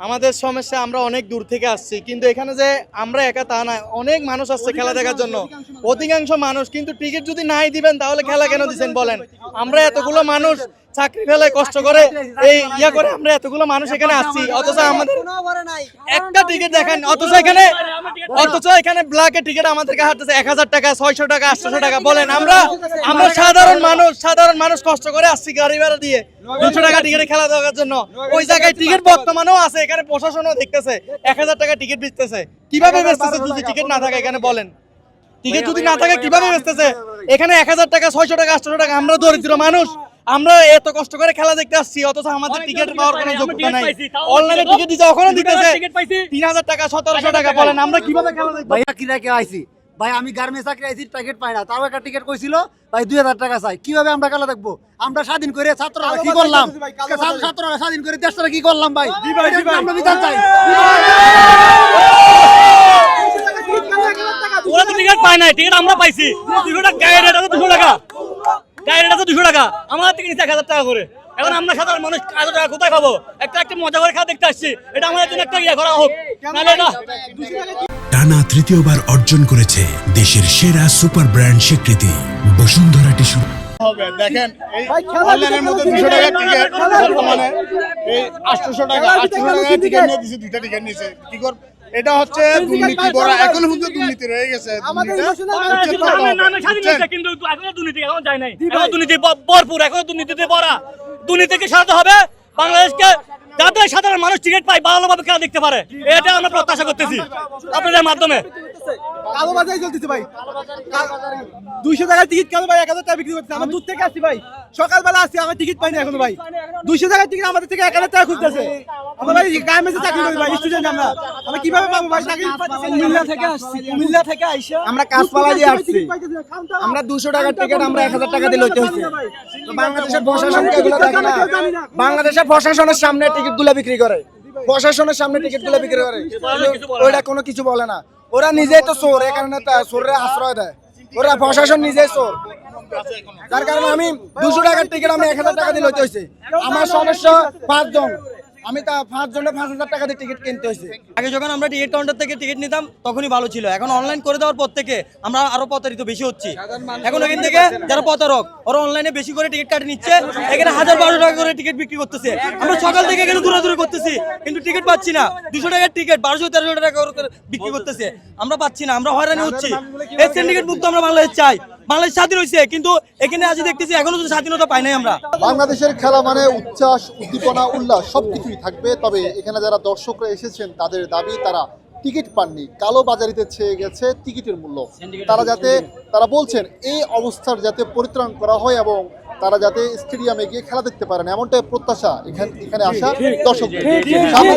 আমাদের সমস্যা আমরা অনেক দূর থেকে আসছি কিন্তু এখানে যে আমরা একা তা না অনেক মানুষ আসছে খেলা দেখার জন্য। অধিকাংশ মানুষ। কিন্তু টিকিট যদি নাই দিবেন তাহলে খেলা কেন দিচ্ছেন বলেন? আমরা এতগুলো মানুষ চাকরি ফেলায় কষ্ট করে এই ইয়া করে আমরা এতগুলো মানুষ এখানে আসছি অথচ আমাদের একটা টিকিট দেখেন অথচ এখানে অথচ এখানে ব্ল্যাকের টিকিট আমাদেরকে হাঁটতেছে এক হাজার টাকা ছয়শো টাকা আটশো টাকা বলেন আমরা আমরা সাধারণ মানুষ সাধারণ মানুষ কষ্ট করে আসছি গাড়ি ভাড়া দিয়ে। দুশো টাকা টিকিটে খেলা দেখার জন্য। ওই জায়গায় টিকিট বর্তমানেও আছে এখানে প্রশাসনও দেখতেছে এক হাজার টাকা টিকিট বেচতেছে। কীভাবে বেচতেছে যদি টিকিট না থাকে এখানে বলেন। টিকিট যদি না থাকে কীভাবে বেচতেছে? এখানে এক হাজার টাকা ছয়শো টাকা আটশো টাকা আমরা দরিদ্র মানুষ। আমরা এত কষ্ট করে খেলা দেখতে আসছি অথচ আমাদের টিকিট পাওয়ার কোনো যোগ্যতা নাই। অনলাইনে টিকিট দিতে ওখানে দিতেছে। তিন হাজার টাকা সতেরোশো টাকা বলেন। আমরা কীভাবে খেলা দেখব? ভাই চাকরি রেখে আইছি। ভাই আমি গার্মেন্টস চাকরি আইছি টিকিট পাই না। তাও একটা টিকিট কইছিল ভাই দুই হাজার টাকা চাই। কীভাবে আমরা খেলা দেখব? আমরা স্বাধীন করে ছাত্ররা কি করলাম? ছাত্র- ছাত্ররা স্বাধীন করে দেশটা কি করলাম ভাই? আমরা বিচার চাই। ওরা তো টিকিট পায় নাই টিকিট আমরা পাইছি। দুশো টাকা রেট আছে দুশো টাকা। আছে দুশো টাকা। আমাদের থেকে নিচ্ছে এক হাজার টাকা করে। এখন আমরা সাধারণ মানুষ হাজার টাকা কোথায় পাবো? একটা একটা মজা করে খেলা দেখতে আসছি। এটা আমাদের জন্য একটা ইয়ে করা হোক। টানা তৃতীয়বার অর্জন করেছে দেশের সেরা সুপার ব্র্যান্ড স্বীকৃতি বসুন্ধরা টিস্যু। হবে দেখেন এই অনলাইনের মধ্যে দুশো টাকার টিকিট বর্তমানে এই আটশোশো টাকা আটশোশো টাকার টিকিট নিয়ে দিছে দুইটা টিকিট নিছে। কি কর এটা হচ্ছে দুর্নীতি বড়। এখন পর্যন্ত দুর্নীতি রয়ে গেছে কিন্তু এখনও দুর্নীতি এখনও যায় নাই। দুর্নীতি ভরপুর এখনও দুর্নীতিতে ভরা। দুর্নীতিকে সারাতে হবে। বাংলাদেশকে যাতে সাধারণ মানুষ টিকিট পায় ভালোভাবে খেলা দেখতে পারে। এটা আমরা প্রত্যাশা করতেছি আপনাদের মাধ্যমে। কালো বাজারে চলতেছে ভাই। দুইশো টাকার টিকিট কেন ভাই? এক হাজার টাকা বিক্রি করতেছে। আমরা দূর থেকে আসছি ভাই। সকালবেলা আসছি আমার টিকিট পাইনি এখনও ভাই। দুইশো টাকার টিকিট আমাদের থেকে এক হাজার টাকা খুঁজতেছে। আমরা ভাই গার্মেন্টসে চাকরি করি ভাই স্টুডেন্ট আমরা। আমরা কীভাবে পাবো ভাই? চাকরি কুমিল্লা থেকে আসছি কুমিল্লা থেকে আইসা। আমরা কাজপালা দিয়ে আসছি। আমরা দুশো টাকার টিকিট আমরা এক হাজার টাকা দিয়ে লইতে হয়েছে তো বাংলাদেশের প্রশাসন এগুলো দেখে না? বাংলাদেশের প্রশাসনের সামনে টিকিটগুলা বিক্রি করে। প্রশাসনের সামনে টিকিটগুলা বিক্রি করে। ওইটা কোনো কিছু বলে না। ওরা নিজেই তো চোর এই কারণে আশ্রয় দেয়। ওরা প্রশাসন নিজেই চোর। যার কারণে আমি দুশো টাকার টিকিট আমি এক হাজার টাকা দিয়ে লইতে হয়েছে আমার সমস্যা পাঁচজন। আমি তা পাঁচ জনে পাঁচ হাজার টাকা দিয়ে টিকিট কিনতে হয়েছে আগে যখন আমরা টিকিট কাউন্টার থেকে টিকিট নিতাম তখনই ভালো ছিল। এখন অনলাইন করে দেওয়ার পর থেকে আমরা আরও প্রতারিত বেশি হচ্ছি। এখন এখান থেকে যারা প্রতারক ওরা অনলাইনে বেশি করে টিকিট কাটে নিচ্ছে। এখানে হাজার বারোশো টাকা করে টিকিট বিক্রি করতেছে। আমরা সকাল থেকে এখানে দূরে করতেছি কিন্তু টিকিট পাচ্ছি না। দুশো টাকার টিকিট বারোশো তেরোশো টাকা করে বিক্রি করতেছে। আমরা পাচ্ছি না আমরা হয়রানি হচ্ছি। এই সিন্ডিকেট মুক্ত আমরা বাংলাদেশ চাই। বাংলাদেশ স্বাধীন হয়েছে কিন্তু এখানে আজ দেখতেছি এখনও তো স্বাধীনতা পাই নাই আমরা। বাংলাদেশের খেলা মানে উচ্ছ্বাস উদ্দীপনা উল্লাস সবকিছুই থাকবে। তবে এখানে যারা দর্শকরা এসেছেন তাদের দাবি তারা টিকিট পাননি। কালো বাজারিতে ছেয়ে গেছে টিকিটের মূল্য। তারা যাতে তারা বলছেন এই অবস্থার যাতে পরিত্রাণ করা হয় এবং তারা যাতে স্টেডিয়ামে গিয়ে খেলা দেখতে পারেন এমনটাই প্রত্যাশা এখানে এখানে আসা দর্শকদের। সামনে